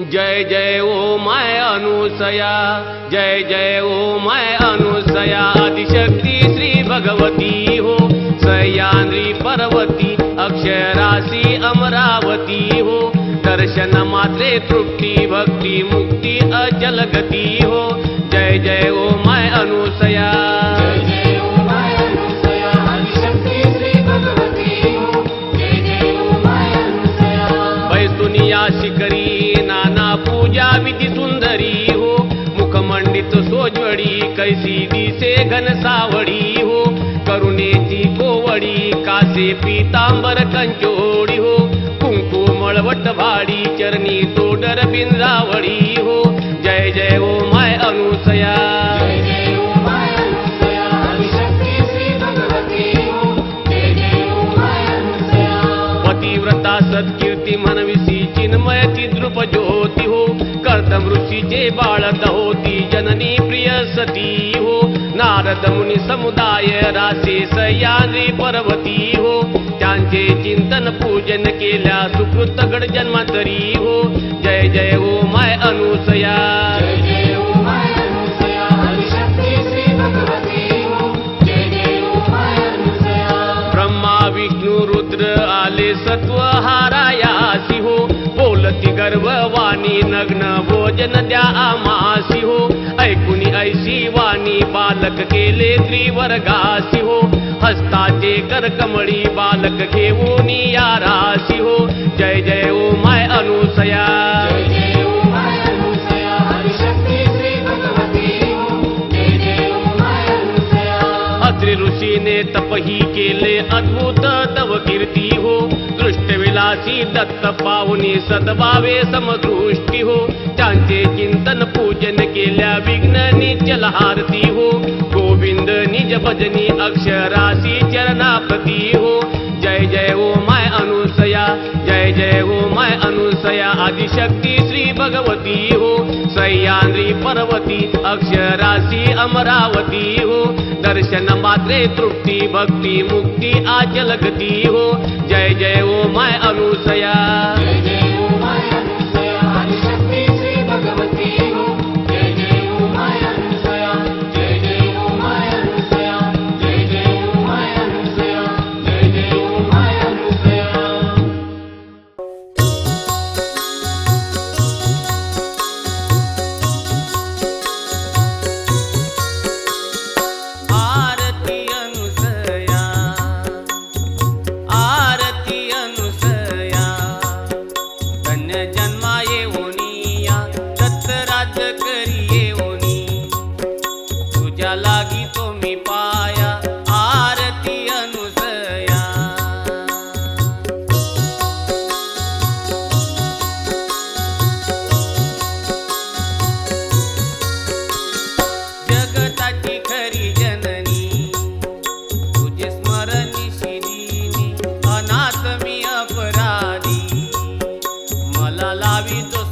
जय जय ओ माय अनुसया जय जय ओ माय अनुसया। आदिशक्ती श्री भगवती हो सह्याद्री पर्वती अक्षरासी अमरावती हो। दर्शन मात्रे तृप्ति भक्ति मुक्ति अचल गती हो। जय जय ओ माय अनुसया। जय जय सोजवडी कैसी दिसे घनसावडी हो। करुणेची कोवडी कासे पीतांबर कंचोडी हो। कुंकू मळवट भाडी चरणी तोडर बिंजावडी हो। जय जय ओ माय अनुसया। जय जय ओ माय अनुसया आदिशक्ती श्री भगवती हो। जय जय ओ माय अनुसया। पतिव्रता सत्कीर्ती मनविसी चिन्मयती द्रुप ज्योती हो। कर्दम ऋषीचे बाळत होती नारद मुनी समुदाय रासे सह्याद्री पर्वती हो। त्यांचे चिंतन पूजन केल्या सुकृत गड जन्मांतरी हो। जय जय हो जय जय ओ माय अनुसया। आदिशक्ती श्री भगवती हो। जय जय ओ माय अनुसया। ब्रह्मा विष्णू रुद्र आले सत्व हारायासी हो। बोलती गर्भवाणी नग्न भोजन द्या ऐकुनी ऐशी वाणी बालक केले त्रिवर्गासी हो. हस्ताचे करकमळी बालक घेऊन यारासी हो. जय जय ओ माय अनुसया. जय जय ओ माय अनुसया. आदिशक्ती श्री भगवती हो. जय जय ओ माय अनुसया. अत्रि ऋषीने तपही केले अद्भुत तव कीर्ती हो दासी दत्त पाहुनी सद्भावे समदृष्टी हो. त्यांचे चिंतन पूजन केल्या विघ्न निचल हारती हो. गोविंद निज भजनी अक्षरासी चरणापती हो. जय जय हो माय अनुसया जय जय हो माय अनुसया आदिशक्ती श्री भगवती हो. सह्याद्री पर्वती अक्षरासी अमरावती हो. दर्शन मात्रे तृप्ति भक्ति मुक्ति आचल गति हो। जय जय ओ माय अनुसया mal hábito